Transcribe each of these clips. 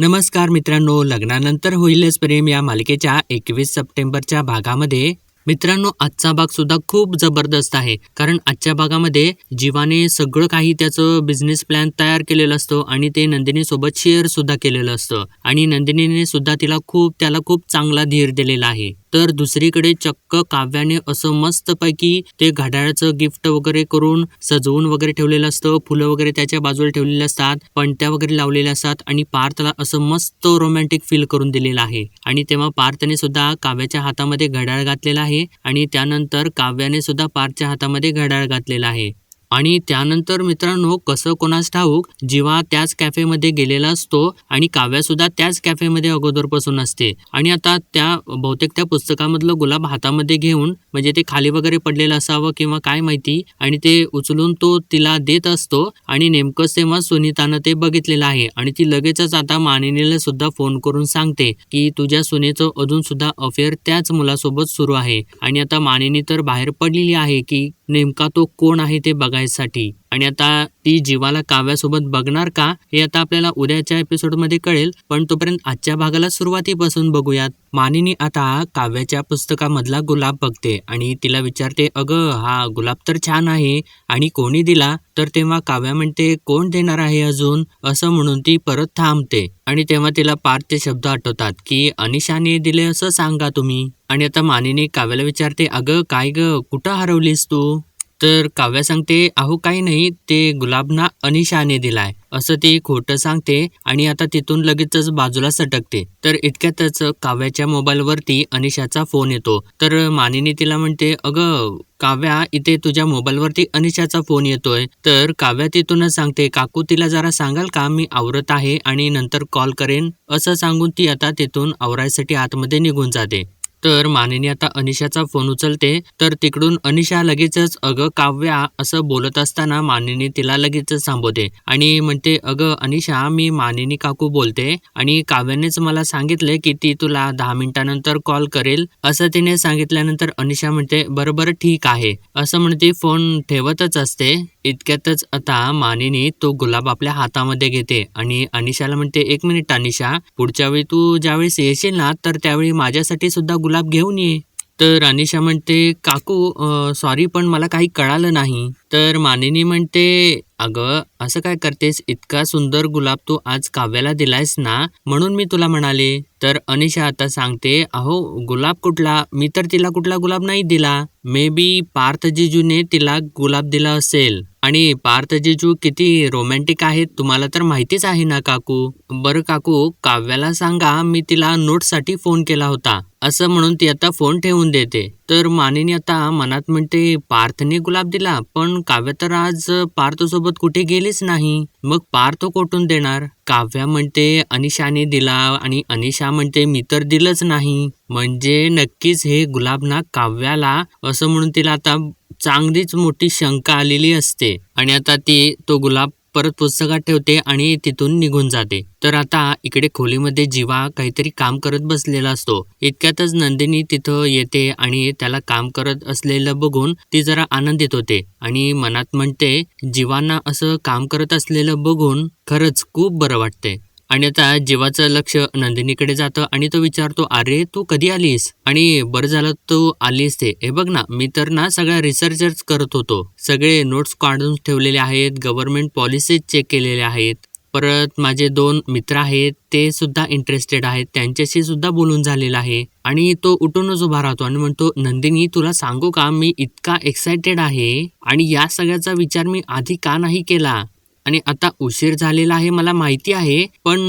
नमस्कार मित्रांनो लग्नानंतर होईलच प्रेम या मालिकेच्या एकवीस सप्टेंबरच्या भागामध्ये. मित्रांनो आजचा भाग सुद्धा खूप जबरदस्त आहे. कारण आजच्या भागामध्ये जीवाने सगळं काही त्याचं बिझनेस प्लॅन तयार केलेलं असतं आणि ते नंदिनी सोबत शेअर सुद्धा केलेलं असतं. आणि नंदिनीने सुद्धा तिला खूप त्याला खूप चांगला धीर दिलेला आहे. तर दुसरीकडे चक्क काव्याने असं मस्तपैकी ते घड्याळाचं गिफ्ट वगैरे करून सजवून वगैरे ठेवलेलं असतं. फुलं वगैरे त्याच्या बाजूला ठेवलेले असतात पणत्या वगैरे लावलेल्या असतात आणि पार्थला असं मस्त रोमॅन्टिक फील करून दिलेलं आहे. आणि तेव्हा पार्थने सुद्धा काव्याच्या हातामध्ये घड्याळ घातलेला आहे आणि त्यानंतर काव्याने सुद्धा पार्थच्या हातामध्ये घड्याळ घातलेला आहे. आणि त्यानंतर मित्रांनो कसं कोणास ठाऊक जीवा त्याच कॅफेमध्ये गेलेला असतो आणि काव्या सुद्धा त्याच कॅफेमध्ये अगोदरपासून असते. आणि आता त्या बहुतेक त्या पुस्तकामधलं गुलाब हातामध्ये घेऊन म्हणजे ते खाली वगैरे पडलेलं असावं किंवा काय माहिती आणि ते उचलून तो तिला देत असतो आणि नेमकंच तेव्हा सुनीतानं ते बघितलेलं आहे. आणि ती लगेचच आता मानिनीला सुद्धा फोन करून सांगते की तुझ्या सुनेचं अजून सुद्धा अफेअर त्याच मुलासोबत सुरू आहे. आणि आता मानिनी तर बाहेर पडलेली आहे की नेमका तो कोण आहे ते बघायसाठी. आणि आता ती जीवाला काव्यासोबत बघणार का हे आता आपल्याला उद्याच्या एपिसोडमध्ये कळेल. पण तोपर्यंत आजच्या भागाला सुरुवातीपासून बघूयात. मानिनी आता काव्याच्या पुस्तकामधला गुलाब बघते आणि तिला विचारते अगं हा गुलाब तर छान आहे. आणि कोणी दिला? तर तेव्हा काव्या म्हणते कोण देणार आहे अजून? असं म्हणून ती परत थांबते. आणि तेव्हा तिला पार्थचे शब्द आठवतात की अनिशाने दिले असं सांगा तुम्ही. आणि आता मानिनी काव्याला विचारते अगं काय ग? कुठं हरवलीस तू? तर काव्या सांगते अहो काही नाही ते गुलाबना अनिशाने दिलाय. असं ती खोटं सांगते आणि आता तिथून लगेचच बाजूला सटकते. तर इतक्यातच काव्याच्या मोबाईलवरती अनिशाचा फोन येतो. तर मानिनी तिला म्हणते अगं काव्या इथे तुझ्या मोबाईलवरती अनिशाचा फोन येतोय. तर काव्या तिथूनच सांगते काकू तिला जरा सांगाल का? मी आवरत आहे आणि नंतर कॉल करेन. असं सांगून ती आता तिथून आवरायसाठी आतमध्ये निघून जाते. तर मानिनी आता अनिशाचा फोन उचलते तर तिकडून अनिशा लगेचच अगं काव्या असं बोलत असताना मानिनी तिला लगेचच थांबवते आणि म्हणते अगं अनिशा मी मानिनी काकू बोलते आणि काव्यानेच मला सांगितले की ती तुला दहा मिनिटानंतर कॉल करेल. असं तिने सांगितल्यानंतर अनिशा म्हणते बरोबर ठीक आहे. असं म्हणते फोन ठेवतच असते. इतक्यातच आता मानिनी तो गुलाब आपल्या हातामध्ये घेते आणि अनिशाला म्हणते एक मिनिट अनिशा पुढच्या वेळी तू ज्यावेळेस येशील ना तर त्यावेळी माझ्यासाठी सुद्धा गुलाब घेऊन ये. तर अनिशा म्हणते काकू सॉरी पण मला काही कळालं नाही. तर मानिनी म्हणते अगं असं काय करतेस? इतका सुंदर गुलाब तू आज काव्याला दिलायस ना? म्हणून मी तुला म्हणाले तर अनिशा आता सांगते अहो गुलाब कुठला? मी तर तिला कुठला गुलाब नाही दिला. मे बी पार्थ जिजूने तिला गुलाब दिला असेल. आणि पार्थ जिजू किती रोमॅन्टिक आहेत तुम्हाला तर माहितीच आहे ना काकू? बरं काकू काव्याला सांगा मी तिला नोटसाठी फोन केला होता. असं म्हणून ती आता फोन ठेवून देते. तर मानेने आता मनात म्हणते पार्थने गुलाब दिला पण काव्य तर आज पार्थ सोबत कुठे गेलीच नाही. मग पार्थ कोठून देणार? काव्या म्हणते अनिशाने दिला आणि अनिशा म्हणते मी तर दिलंच नाही. म्हणजे नक्कीच हे गुलाब ना काव्याला असं म्हणून तिला आता चांगलीच मोठी शंका आलेली असते. आणि आता ती तो गुलाब परत पुस्तकात ठेवते आणि तिथून निघून जाते. तर आता इकडे खोलीमध्ये जीवा काहीतरी काम करत बसलेला असतो. इतक्यातच नंदिनी तिथं येते आणि त्याला काम करत असलेलं बघून ती जरा आनंदित होते. आणि मनात म्हणते जीवांना असं काम करत असलेलं बघून खरंच खूप बरं वाटते आणि आता जीवाचं लक्ष नंदिनीकडे जातं आणि तो विचारतो अरे तू कधी आलीस? आणि बरं झालं तू आलीस ते. हे बघ ना मी तर ना सगळ्या रिसर्चर्स करत होतो. सगळे नोट्स काढून ठेवलेले आहेत गव्हर्नमेंट पॉलिसीज चेक केलेले आहेत. परत माझे दोन मित्र आहेत ते सुद्धा इंटरेस्टेड आहेत. त्यांच्याशी सुद्धा बोलून झालेलं आहे. आणि तो उठूनच उभा राहतो आणि म्हणतो नंदिनी तुला सांगू का? मी इतका एक्सायटेड आहे. आणि या सगळ्याचा विचार मी आधी का नाही केला? आणि आता उशीर झालेला आहे मला माहिती आहे पण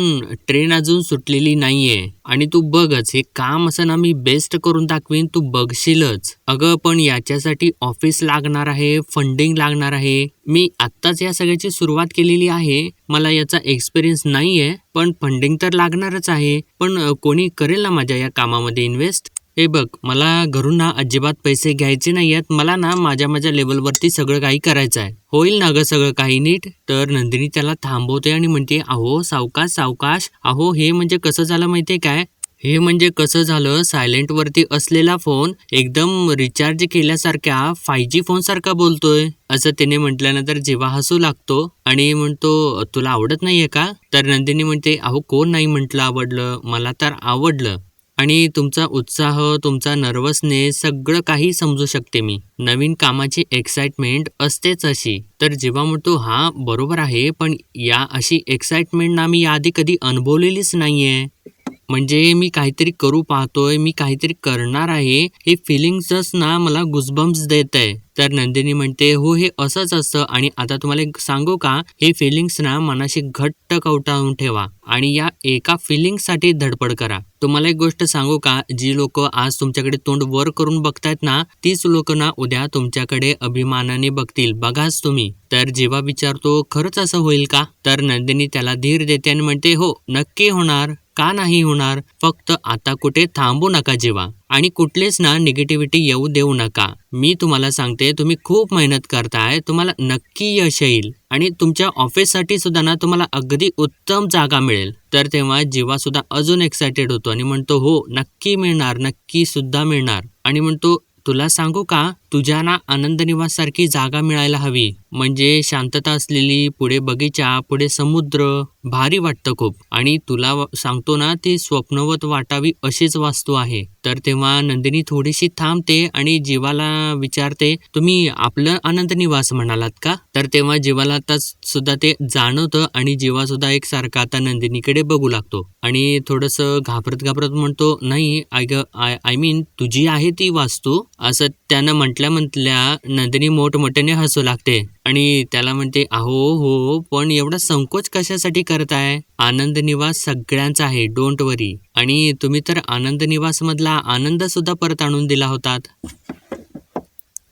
ट्रेन अजून सुटलेली नाहीये. आणि तू बघच हे काम असं ना मी बेस्ट करून दाखवीन तू बघशीलच. अगं पण याच्यासाठी ऑफिस लागणार आहे फंडिंग लागणार आहे. मी आत्ताच या सगळ्याची सुरुवात केलेली आहे. मला याचा एक्सपिरियन्स नाहीये पण फंडिंग तर लागणारच आहे. पण कोणी करेल ना माझ्या या कामामध्ये इन्व्हेस्ट हे बघ मला घरून ना अजिबात पैसे घ्यायचे नाही आहेत मला ना माझ्या माझ्या लेवलवरती सगळं काही करायचं आहे. होईल ना गं सगळं काही नीट? तर नंदिनी त्याला थांबवते आणि म्हणते अहो सावकाश सावकाश. अहो हे म्हणजे कसं झालं माहितीये काय? हे म्हणजे कसं झालं? सायलेंटवरती असलेला फोन एकदम रिचार्ज केल्यासारख्या फाय जी फोन सारखा बोलतोय. असं तिने म्हटल्यानंतर जेव्हा हसू लागतो आणि म्हणतो तुला आवडत नाहीये का? तर नंदिनी म्हणते अहो कोण नाही म्हटलं आवडलं? मला तर आवडलं. आणि तुमचा उत्साह तुमचा नर्वसनेस सगळं काही समजू शकते मी. नवीन कामाची एक्साइटमेंट असतेच अशी. तर जेव्हा म्हणतो हा बरोबर आहे पण या अशी एक्साइटमेंट ना मी याआधी कधी अनुभवलेलीच नाहीये. म्हणजे मी काहीतरी करू पाहतोय मी काहीतरी करणार आहे हे फिलिंग्सच ना मला गुजबम्स देत आहे तर नंदिनी म्हणते हो हे असंच असतं आणि आता तुम्हाला सांगू का हे फिलिंग्स ना मनाशी घट्ट कवटाळून ठेवा आणि या एका फिलिंगसाठी धडपड करा. तुम्हाला एक गोष्ट सांगू का जी लोक आज तुमच्याकडे तोंड वर करून बघतायत ना तीच लोक ना उद्या तुमच्याकडे अभिमानाने बघतील. बघाच तुम्ही. तर जेव्हा विचारतो खरंच असं होईल का? तर नंदिनी त्याला धीर देते आणि म्हणते हो नक्की होणार. का नाही होणार? फक्त आता कुठे थांबू नका जेव्हा आणि कुठलेच ना निगेटिव्हिटी येऊ देऊ नका. मी तुम्हाला सांगते तुम्ही खूप मेहनत करताय तुम्हाला नक्की यश येईल. आणि तुमच्या ऑफिससाठी सुद्धा ना तुम्हाला अगदी उत्तम जागा मिळेल. तर तेव्हा जीवा सुद्धा अजून एक्सायटेड होतो आणि म्हणतो हो नक्की मिळणार नक्की सुद्धा मिळणार. आणि म्हणतो तुला सांगू का? तुझ्या ना आनंद जागा मिळायला हवी. म्हणजे शांतता असलेली पुढे बगीचा पुढे समुद्र भारी वाटतं खूप. आणि तुला सांगतो ना ती स्वप्नवत वाटावी अशीच वास्तू आहे. तर तेव्हा नंदिनी थोडीशी थांबते आणि जीवाला विचारते तुम्ही आपलं आनंद निवास म्हणालात का? तर तेव्हा जीवाला आता सुद्धा ते जाणवतं आणि जीवा सुद्धा एक सारखा आता नंदिनीकडे बघू लागतो. आणि थोडंसं घाबरत घाबरत म्हणतो नाही आय आय आय मीन तुझी आहे ती वास्तू? असं त्यानं म्हटलं म्हटल्या म्हटल्या नंदिनी मोठमोठ्याने हसू लागते आणि त्याला म्हणते अहो हो पण एवढा संकोच कशासाठी करताय? आनंद निवास सगळ्यांचा आहे डोंट वरी आणि तुम्ही तर आनंद निवास मधला आनंद सुद्धा परत आणून दिला होतात.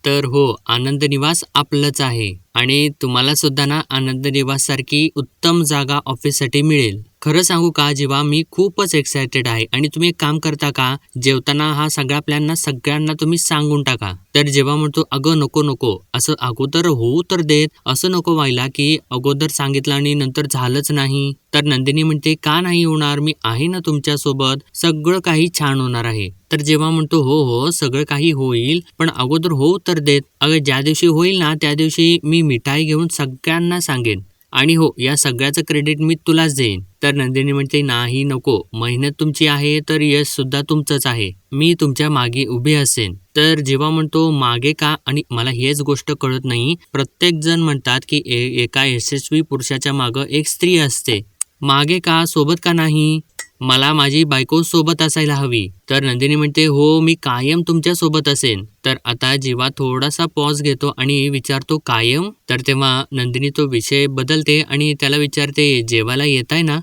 तर हो आनंद निवास आपलंच आहे आणि तुम्हाला सुद्धा ना आनंद निवास सारखी उत्तम जागा ऑफिससाठी मिळेल. खरं सांगू का जेव्हा मी खूपच एक्सायटेड आहे आणि तुम्ही एक काम करता का जेवताना हा सगळा प्लॅन ना सगळ्यांना तुम्ही सांगून टाका. तर जेव्हा म्हणतो अगं नको नको असं अगोदर होऊ तर देत असं नको व्हायला की अगोदर सांगितलं आणि नंतर झालंच नाही. तर नंदिनी म्हणते का नाही होणार? मी आहे ना तुमच्यासोबत सगळं काही छान होणार आहे. तर जेव्हा म्हणतो हो हो सगळं काही होईल पण अगोदर होऊ तर देत. अगं ज्या दिवशी होईल ना त्या दिवशी मी मिठाई घेऊन सगळ्यांना सांगेन. आणि हो या सगळ्याचं क्रेडिट मी तुलाच देईन. तर नंदिनी म्हणते नाही नको. मेहनत तुमची आहे तर यश सुद्धा तुमचंच आहे. मी तुमच्या मागे उभे असेन. तर जेव्हा म्हणतो मागे का? आणि मला हेच गोष्ट कळत नाही प्रत्येक जण म्हणतात की ए- एका यशस्वी पुरुषाच्या मागं एक स्त्री असते. मागे का? सोबत का नाही? मला माझी बायको सोबत असायला हवी. तर नंदिनी म्हणते हो मी कायम तुमच्यासोबत असेन. तर आता जेव्हा थोडासा पॉज घेतो आणि विचारतो कायम? तर तेव्हा नंदिनी तो विषय बदलते आणि त्याला विचारते जेवायला येत आहे ना?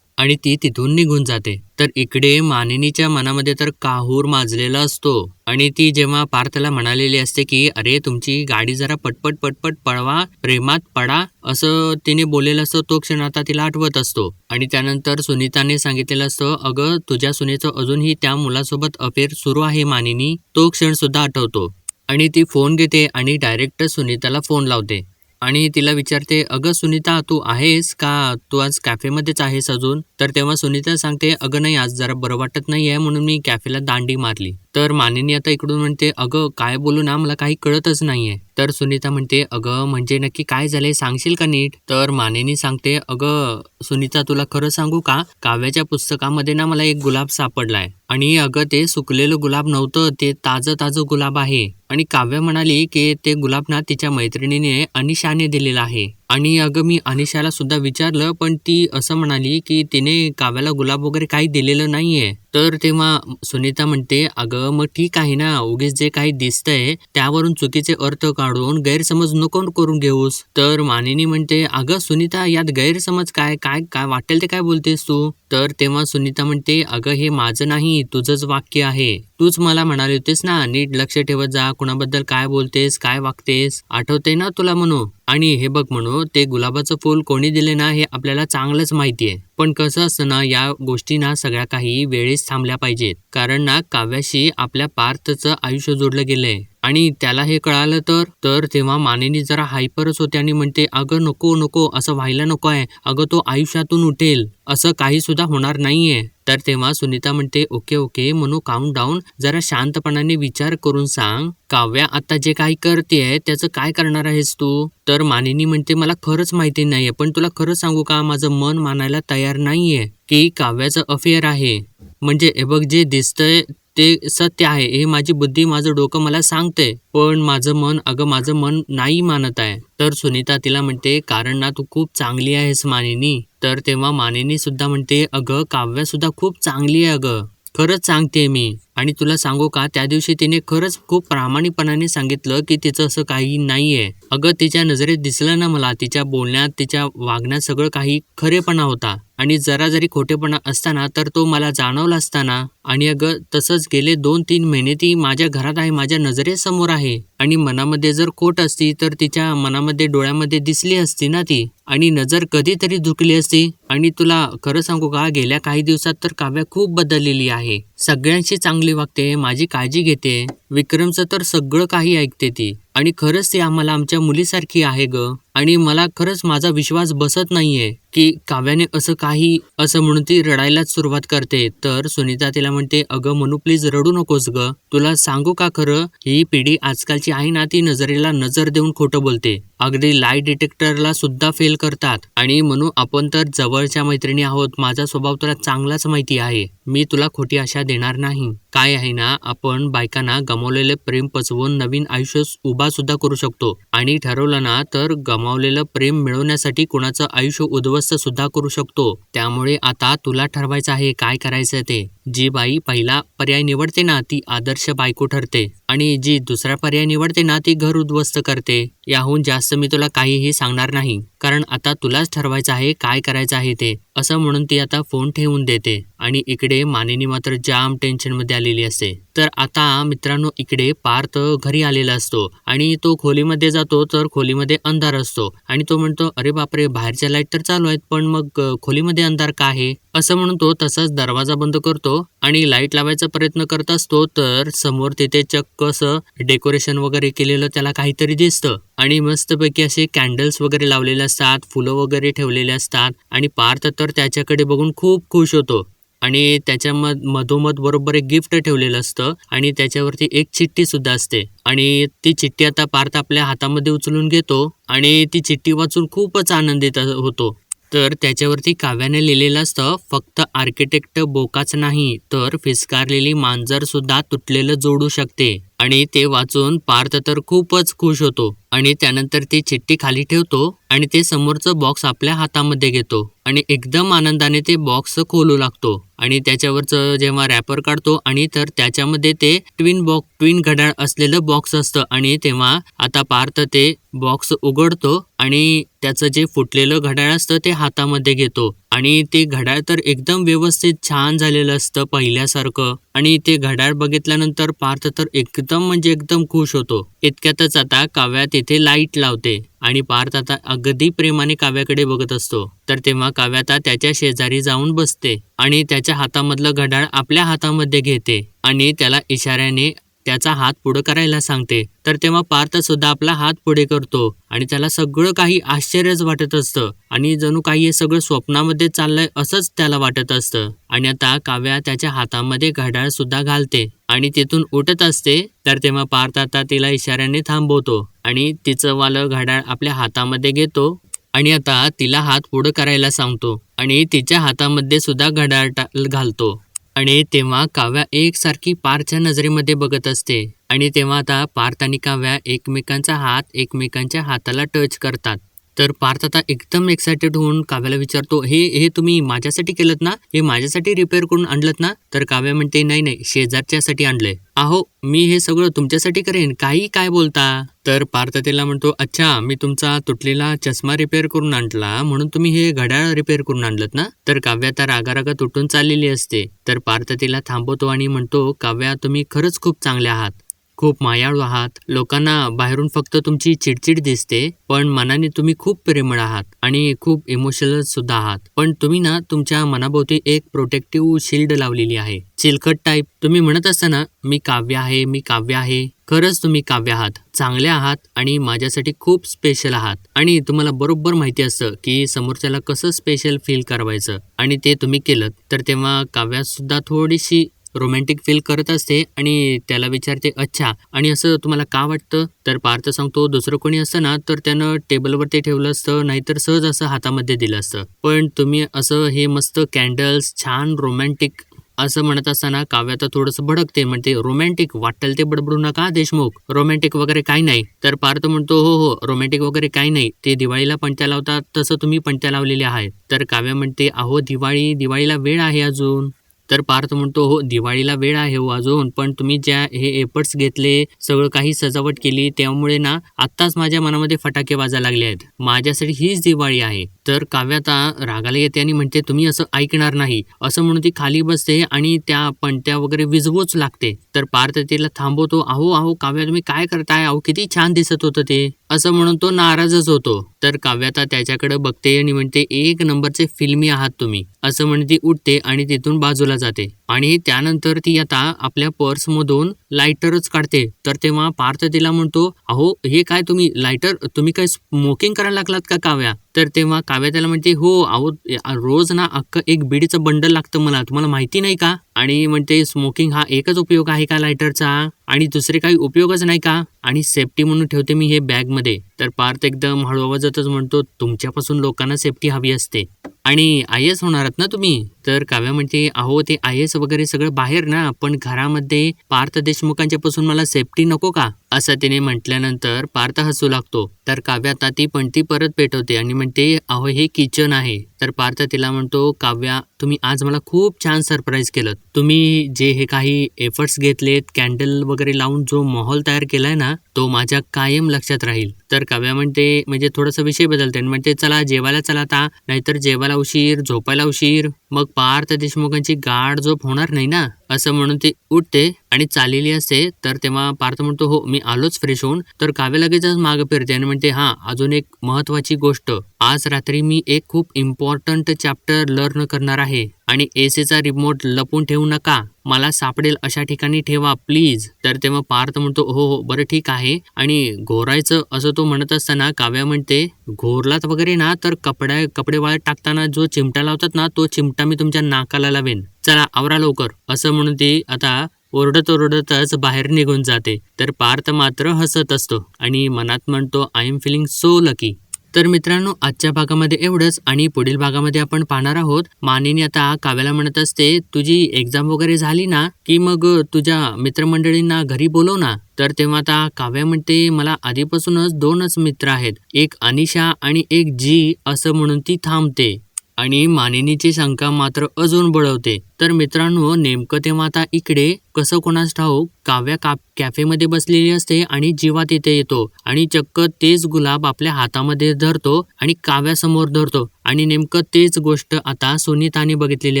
आणि ती तिथून निघून जाते. तर इकडे मानिनीच्या मनामध्ये तर काहूर माजलेला असतो. आणि ती जेव्हा पार्थला म्हणालेली असते की अरे तुमची गाडी जरा पटपट पटपट पळवा प्रेमात पडा असं तिने बोललेलं असतं तो क्षण आता तिला आठवत असतो. आणि त्यानंतर सुनीताने सांगितलेलं असतं अगं तुझ्या सुनेचं अजूनही त्या मुलासोबत अफेअर सुरू आहे मानिनी. तो क्षण सुद्धा आठवतो. आणि ती फोन घेते आणि डायरेक्ट सुनीताला फोन लावते. आणि तिला विचारते अगं सुनीता तू आहेस का? तू आज कॅफेमध्येच आहेस अजून? तर तेव्हा सुनीता सांगते अगं नाही आज जरा बरं वाटत नाही आहे म्हणून मी कॅफेला दांडी मारली. तर मानिनी आता इकडून म्हणते अगं काय बोलू ना मला काही कळतच नाहीये. तर सुनीता म्हणते अगं म्हणजे नक्की काय झाले सांगशील का नीट? तर मानिनी सांगते अगं सुनीता तुला खरं सांगू का? काव्याच्या पुस्तकामध्ये ना मला एक गुलाब सापडलाय. आणि अगं ते सुकलेलं गुलाब नव्हतं ते ताजं ताजं गुलाब आहे. आणि काव्य म्हणाली की ते गुलाब ना तिच्या मैत्रिणीने अनिशाने दिलेलं आहे. आणि अगं मी अनिशाला सुद्धा विचारलं पण ती असं म्हणाली की तिने काव्याला गुलाब वगैरे काही दिलेलं नाहीये. तर तेव्हा सुनीता म्हणते अगं मग ठीक आहे ना उगीच जे काही दिसतंय त्यावरून चुकीचे अर्थ काढून गैरसमज नको करून घेऊस. तर मानिनी म्हणते अगं सुनीता यात गैरसमज काय काय काय वाटेल ते काय बोलतेस तू? तर तेव्हा सुनीता म्हणते अगं हे माझं नाही तुझंच वाक्य आहे. तूच मला म्हणाली होतीस ना नीट लक्ष ठेवत जा कुणाबद्दल काय बोलतेस काय वागतेस? आठवते ना तुला म्हणू? आणि हे बघ म्हणू ते गुलाबाचं फूल कोणी दिले ना हे आपल्याला चांगलंच माहिती आहे पण कसं असतं ना या गोष्टी ना सगळ्या काही वेळेस थांबल्या पाहिजेत. कारण ना काव्याशी आपल्या पार्थचं आयुष्य जोडलं गेलंय. आणि त्याला हे कळालं तर? तर तेव्हा मानेनी जरा हायपरच होते आणि म्हणते अगं नको नको असं व्हायला नको आहे अगं तो आयुष्यातून उठेल. असं काही सुद्धा होणार नाहीये. तर तेव्हा सुनीता म्हणते ओके ओके म्हणू काउंट डाऊन जरा शांतपणाने विचार करून सांग. काव्या आता जे काही करते त्याचं काय करणार आहेस तू? तर मानिनी म्हणते मला खरंच माहिती नाहीये पण तुला खरं सांगू का? माझं मन मानायला तयार नाहीये की काव्याचं अफेअर आहे. म्हणजे हे बघ जे दिसतंय ते सत्य आहे हे माझी बुद्धी माझं डोकं मला सांगते. पण माझं मन अगं माझं मन नाही मानत आहे. तर सुनीता तिला म्हणते कारण ना तू खूप चांगली आहेस मानिनी. तर तेव्हा मानिनी सुद्धा म्हणते अगं काव्या सुद्धा खूप चांगली आहे अगं. खरंच सांगते मी. आणि तुला सांगू का त्या दिवशी तिने खरंच खूप प्रामाणिकपणाने सांगितलं की तिचं असं काही नाही आहे अगं तिच्या नजरेत दिसलं ना मला तिच्या बोलण्यात तिच्या वागण्यात सगळं काही खरेपणा होता. आणि जरा जरी खोटेपणा असताना तर तो मला जाणवला असताना. आणि अगं तसंच गेले दोन तीन महिने ती माझ्या घरात आहे माझ्या नजरेसमोर आहे. आणि मनामध्ये जर खोट असती तर तिच्या मनामध्ये डोळ्यामध्ये दिसली असती ना ती. आणि नजर कधीतरी झुकली असती. आणि तुला खरं सांगू का गेल्या काही दिवसात तर काव्या खूप बदललेली आहे. सगळ्यांशी चांगली वागते माझी काळजी घेते. विक्रमचं तर सगळं काही ऐकते ती. आणि खरंच ती आम्हाला आमच्या मुलीसारखी आहे ग. आणि मला खरंच माझा विश्वास बसत नाही आहे की काव्याने असं काही असं म्हणून ती रडायलाच सुरुवात करते. तर सुनीता तिला म्हणते अगं म्हणू प्लीज रडू नकोस ग. तुला सांगू का खरं? ही पिढी आजकालची आहे ना ती नजरेला नजर देऊन खोटं बोलते. अगदी लाय डिटेक्टरला सुद्धा फेल करतात. आणि म्हणू आपण तर जवळच्या मैत्रिणी आहोत. माझा स्वभाव तुला चांगलाच माहिती आहे. मी तुला खोटी आशा देणार नाही. काय आहे ना आपण बायकांना गमावलेले प्रेम पचवून नवीन आयुष्य उभा सुद्धा करू शकतो. आणि ठरवलं ना तर गमावलेलं प्रेम मिळवण्यासाठी कुणाचं आयुष्य उद्ध्वस्त सुद्धा करू शकतो. त्यामुळे आता तुला ठरवायचं आहे काय करायचं ते. जी बाई पहिला पर्याय निवडते ना ती आदर्श बायको ठरते. आणि जी दुसरा पर्याय निवडते ना ती घर उद्ध्वस्त करते. याहून जास्त मी तुला काहीही सांगणार नाही. कारण आता तुलाच ठरवायचं आहे काय करायचं आहे ते असं म्हणून ती आता फोन ठेवून देते आणि इकडे मानिनी मात्र जाम टेन्शनमध्ये आलेली असते. तर आता मित्रांनो इकडे पार्थ घरी आलेला असतो आणि तो खोलीमध्ये जातो तर खोलीमध्ये अंधार असतो आणि तो म्हणतो अरे बापरे बाहेरच्या लाइट तर चालू आहेत पण मग खोलीमध्ये अंधार का आहे? असं म्हणून तो तसाच दरवाजा बंद करतो आणि लाइट लावायचा प्रयत्न करत असतो तर समोर तिथे चक्क असं डेकोरेशन वगैरे केलेलं त्याला काहीतरी दिसतं. आणि मस्तपैकी असे कॅन्डल्स वगैरे लावलेले असतात फुलं वगैरे ठेवलेले असतात आणि पार्थ तर त्याच्याकडे बघून खूप खुश होतो. आणि त्याच्या मधोमध बरोबर एक गिफ्ट ठेवलेलं असतं आणि त्याच्यावरती एक चिठ्ठी सुद्धा असते. आणि ती चिठ्ठी आता पार्थ आपल्या हातामध्ये उचलून घेतो आणि ती चिठ्ठी वाचून खूपच आनंदित होतो. तर त्याच्यावरती काव्याने लिहिलेलं असतं फक्त आर्किटेक्ट बोकाच नाही तर फिसकारलेली मांजर सुद्धा तुटलेलं जोडू शकते. आणि ते वाचून पार्थ तर खूपच खुश होतो आणि त्यानंतर ती चिठ्ठी खाली ठेवतो आणि ते समोरचं बॉक्स आपल्या हातामध्ये घेतो आणि एकदम आनंदाने ते बॉक्स खोलू लागतो आणि त्याच्यावरचं जेव्हा रॅपर काढतो आणि तर त्याच्यामध्ये ते ट्विन बॉक्स ट्विन घड्याळ असलेलं बॉक्स असतं आणि तेव्हा आता पार्थ ते बॉक्स उघडतो आणि त्याचं जे फुटलेलं घड्याळ असतं ते हातामध्ये घेतो. आणि ते घड्याळ तर एकदम व्यवस्थित छान झालेलं असतं पहिल्यासारखं. आणि ते घड्याळ बघितल्यानंतर पार्थ तर एकदम म्हणजे एकदम खुश होतो. इतक्यातच आता काव्या तिथे लाइट लावते. आणि पार्थ आता अगदी प्रेमाने काव्याकडे बघत असतो. तर तेव्हा काव्या आता त्याच्या शेजारी जाऊन बसते. आणि त्याच्या हातामधलं घड्याळ आपल्या हातामध्ये घेते. आणि त्याला इशाऱ्याने त्याचा हात पुढे करायला सांगते. तर तेव्हा पार्थ सुद्धा आपला हात पुढे करतो आणि त्याला सगळं काही आश्चर्यच वाटत असतं. आणि जणू काही हे सगळं स्वप्नामध्ये चाललंय असंच त्याला वाटत असतं. आणि आता काव्या त्याच्या हातामध्ये घड्याळ सुद्धा घालते आणि तिथून उठत असते. तर तेव्हा पार्थ आता तिला इशाऱ्याने थांबवतो आणि तिचं वालं घड्याळ आपल्या हातामध्ये घेतो आणि आता तिला हात पुढं करायला सांगतो आणि तिच्या हातामध्ये सुद्धा घड्याळ घालतो. आणि तेव्हा काव्या एकसारखी पारच्या नजरेमध्ये बघत असते. आणि तेव्हा आता पार्थ आणि काव्या एकमेकांचा हात एकमेकांच्या हाताला टच करतात. तर पार्थ आता एकदम एक्सायटेड होऊन काव्याला विचारतो हे हे तुम्ही माझ्यासाठी केलं ना? हे माझ्यासाठी रिपेअर करून आणलं ना? तर काव्या म्हणते नाही नाही शेजारच्यासाठी आणलंय. अहो मी हे सगळं तुमच्यासाठी करेन काही काय बोलता? तर पार्थ तिला म्हणतो अच्छा मी तुमचा तुटलेला चष्मा रिपेअर करून आणला म्हणून तुम्ही हे घड्याळ रिपेअर करून आणलं ना? तर काव्या तर रागारागा तुटून चाललेली असते. तर पार्थ तिला थांबवतो आणि म्हणतो काव्या तुम्ही खरंच खूप चांगले आहात. खूप मायाळू आहात. लोकांना बाहेरून फक्त तुमची चिडचिड दिसते पण मनाने तुम्ही खूप प्रेमळ आहात आणि खूप इमोशनल सुद्धा आहात. पण तुम्ही ना तुमच्या मनाभोवती एक प्रोटेक्टिव्ह शिल्ड लावलेली आहे. चिलखट टाईप तुम्ही म्हणत असताना मी काव्य आहे मी काव्य आहे. खरंच तुम्ही काव्य आहात. चांगले आहात आणि माझ्यासाठी खूप स्पेशल आहात. आणि तुम्हाला बरोबर माहिती असतं की समोरच्याला कसं स्पेशल फील करवायचं. आणि ते तुम्ही केलं तर तेव्हा काव्यात सुद्धा थोडीशी रोमॅन्टिक फील करत असते आणि त्याला विचारते अच्छा आणि असं तुम्हाला का वाटतं? तर पार्थ सांगतो दुसरं कोणी असतं ना तर त्यानं टेबलवरती ठेवलं असतं नाहीतर सहज असं हातामध्ये दिलं असतं. पण तुम्ही असं हे मस्त कॅन्डल्स छान रोमॅन्टिक असं म्हणत असताना काव्य तर थोडंसं भडकते म्हणते रोमॅन्टिक वाटेल ते बडबडू नका देशमुख. रोमॅन्टिक वगैरे काही नाही. तर पार्थ म्हणतो हो हो रोमॅन्टिक वगैरे काही नाही. ते दिवाळीला पंट्या लावतात तसं तुम्ही पंट्या लावलेल्या आहेत. तर काव्य म्हणते अहो दिवाळी दिवाळीला वेळ आहे अजून. तर पार्थ म्हणतो हो दिवाळीला वेळ आहे हो अजून पण तुम्ही ज्या हे एफर्ट्स घेतले सगळं काही सजावट केली त्यामुळे ना आत्ताच माझ्या मनामध्ये फटाके वाजायला लागले आहेत. माझ्यासाठी हीच दिवाळी आहे. तर काव्याता रागाला येते आणि म्हणते तुम्ही असं ऐकणार नाही. असं म्हणून ती खाली बसते आणि त्या पणत्या वगैरे विजवूच लागते. तर पार्थ तिला थांबवतो अहो अहो काव्या तुम्ही काय करताय? अहो किती छान दिसत होतं ते. असं म्हणून तो नाराजच होतो. तर काव्याता त्याच्याकडे बघते आणि म्हणते एक नंबरचे फिल्मी आहात तुम्ही. असं म्हणते उठते आणि तिथून बाजूला जाते. आणि त्यानंतर ती आता आपल्या पर्समधून लायटरच काढते. तर तेव्हा पार्थ तिला म्हणतो अहो हे काय तुम्ही लायटर तुम्ही काय स्मोकिंग करायला लागलात का काव्या? तर तेव्हा काव्या त्याला म्हणते हो अहो रोज ना अख्खं एक बीडीचं बंडल लागतं मला तुम्हाला माहिती नाही का? आणि म्हणते स्मोकिंग हा एकच उपयोग आहे का लायटरचा आणि दुसरे काही उपयोगच नाही का? आणि सेफ्टी म्हणून ठेवते मी हे बॅगमध्ये. तर पार्थ एकदम हळू आवाजातच म्हणतो तुमच्यापासून लोकांना सेफ्टी हवी असते. आणि आय एस होणार ना तुम्ही? तर काव्या म्हणते अहो ते आय एस वगैरे सगळं बाहेर ना पण घरामध्ये पार्थ देशमुखांच्या पासून मला सेफ्टी नको का? असं तिने म्हटल्यानंतर पार्थ हसू लागतो. तर काव्या आता ती पण ती परत पेटवते आणि म्हणते अहो हे किचन आहे. तर पार्थ तिला म्हणतो काव्या तुम्ही आज मला खूप छान सरप्राईज केलं. तुम्ही जे हे काही एफर्ट्स घेतलेत कॅन्डल वगैरे लावून जो माहोल तयार केलाय ना तो माझ्या कायम लक्षात राहील. तर काव्या म्हणते म्हणजे थोडासा विषय बदलते. आणि म्हणते चला जेवायला चला आता. नाहीतर जेवायला उशीर झोपायला उशीर. मग पार्थ देशमुखांची गाढ झोप होणार नाही ना? असं म्हणून ती उठते आणि चाललेली असते. तर तेव्हा पार्थ म्हणतो हो मी आलोच फ्रेश होऊन. तर काव्य लगेचच मागं फिरते आणि म्हणते हा अजून एक महत्वाची गोष्ट. आज रात्री मी एक खूप इम्पॉर्टंट चॅप्टर लर्न करणार आहे आणि एसीचा रिमोट लपून ठेवू नका. मला सापडेल अशा ठिकाणी ठेवा प्लीज तर तेव्हा पार्थ म्हणतो हो हो बरं ठीक आहे. आणि घोरायचं असं तो म्हणत असताना काव्या म्हणते घोरलात वगैरे ना तर कपड्या कपडे वाळत टाकताना जो चिमटा लावतात ना तो चिमटा मी तुमच्या नाकाला लावेन. चला आवरा लवकर. असं म्हणून ती आता ओरडत ओरडतच बाहेर निघून जाते. तर पार्थ मात्र हसत असतो आणि मनात म्हणतो I am feeling so lucky तर मित्रांनो आजच्या भागामध्ये एवढंच आणि पुढील भागामध्ये आपण पाहणार आहोत. मानिनी आता काव्याला म्हणत असते तुझी एक्झाम वगैरे झाली ना? की मग तुझ्या मित्रमंडळींना घरी बोलव ना? तर तेव्हा आता काव्या म्हणते मला आधीपासूनच दोनच मित्र आहेत. एक अनिशा आणि एक जी असं म्हणून ती थांबते. आणि मानिनीची शंका मात्र अजून बळवते. तर मित्रांनो नेमकं तेव्हा आता इकडे कसं कोणास ठाऊक काव्या का कॅफेमध्ये बसलेली असते आणि जीवा तिथे येतो आणि चक्क तेच गुलाब आपल्या हातामध्ये धरतो आणि काव्यासमोर धरतो आणि नेमकं तेच गोष्ट आता सुनीताने बघितलेली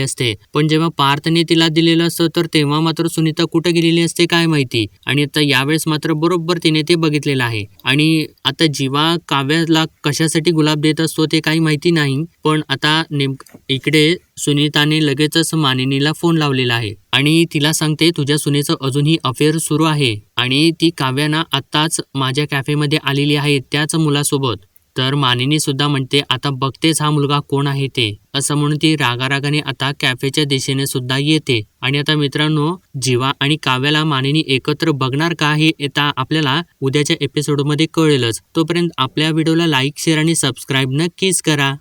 असते. पण जेव्हा पार्थने तिला दिलेलं असतं तर तेव्हा मात्र सुनीता कुठे गेलेली असते काय माहिती? आणि आता यावेळेस मात्र बरोबर तिने ते बघितलेलं आहे. आणि आता जीवा काव्याला कशासाठी गुलाब देत असतो ते काही माहिती नाही पण आता नेमक इकडे सुनीताने लगेचच मानिनीला फोन लावलेला आहे आणि तिला सांगते तुझ्या सुनेचं अजूनही अफेअर सुरू आहे आणि ती काव्याना आत्ताच माझ्या कॅफेमध्ये आलेली आहे त्याच मुलासोबत. तर मानिनी सुद्धा म्हणते आता बघतेच हा मुलगा कोण आहे ते. असं म्हणून ती रागारागाने आता कॅफेच्या दिशेने सुद्धा येते. आणि आता मित्रांनो जीवा आणि काव्याला मानिनी एकत्र बघणार का हे येता आपल्याला उद्याच्या एपिसोडमध्ये कळेलच. तोपर्यंत आपल्या व्हिडिओला लाईक शेअर आणि सबस्क्राईब नक्कीच करा.